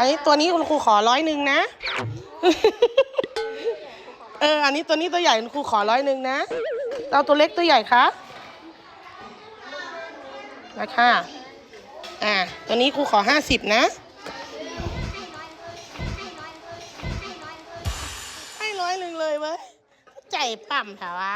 อันนี้ตัวนี้คุณครูขอร้อยหนึ่งนะ เออ อันนี้ตัวนี้ตัวใหญ่คุณครูขอร้อยหนึ่งนะ เอาตัวเล็กตัวใหญ่คะราคาอ่า ตัวนี้ครูขอห้าสิบนะ ให้ร้อยหนึ่งเลยเว้ยใจปั่มถาวะ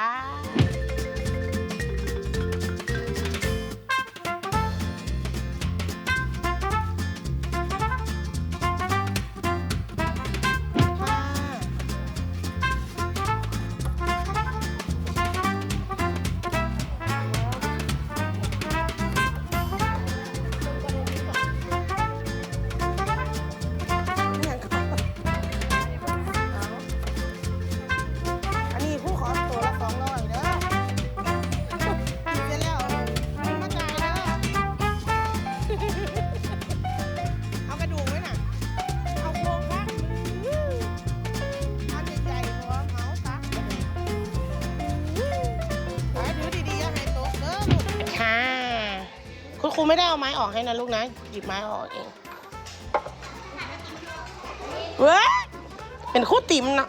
ครูไม่ได้เอาไม้ออกให้นะลูกนะ หยิบไม้ออกเองเว้ยเป็นคู่ติ๋มนะ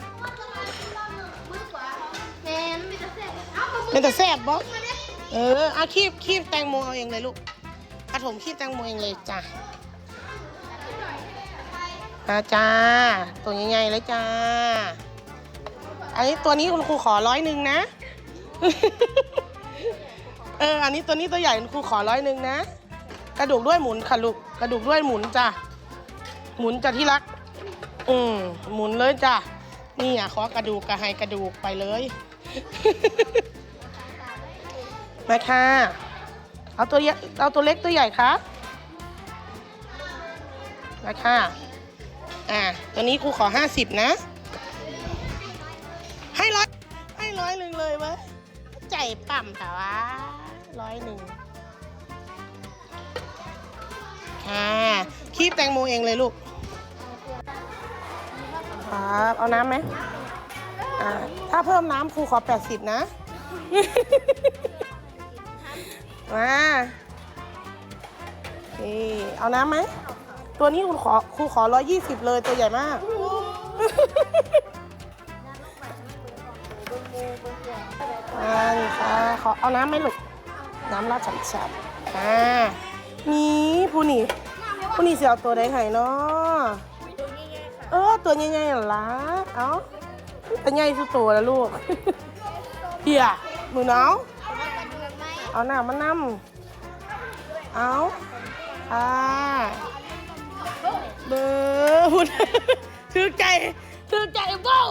แม่มันแต่เป็นแต่แซ่บบ่เออเอาคีบคีบแตงโมเอาเองเลยลูกปฐมคีบแตงโมเองเลยจ้ะมาจ้า ตัวใหญ่ๆเลยจ้า อันนี้ตัวนี้คุณครูขอร้อยหนึ่งนะ เออ อันนี้ตัวนี้ตัวใหญ่ครูขอร้อยหนึ่งนะ กระดูกด้วยหมุนค่ะลูก กระดูกด้วยหมุนจ้ะ หมุนจ้ะที่รัก อืมหมุนเลยจ้ะ นี่อะขอกระดูกกระไฮกระดูกไปเลย มาค่ะ เอาตัวเอาตัวเล็กตัวใหญ่คะมาค่ะ อ่า ตัวนี้ครูขอห้าสิบนะ ให้ร้อยให้ร้อยหนึ่งเลยเว้ย ใจปั่มค่ะวะร้อยหนึ่งค่ะคีบแตงโมเองเลยลูกครับเอาน้ำไหมอ่าถ้าเพิ่มน้ำครูขอแปดสิบนะมานี่เอาน้ำไหม ตัวนี้คุณขอครูขอร้อยี่สิบเลยตัวใหญ่มาก อเอาน้ำไหมลูกน้ำราดฉ่ำๆอ่านี่ผู้นี่ผู้นี่เสียเอาตัวใดไห้เนาะเออตัวใหญ่ๆหรอล่ะเอาตัวใหญ่สุดตัวแล้วลูกเฮียมือหนาวเอาหน้ามานํเอาอ่าเบอร์หุ่นถือใจถือใจเบ้า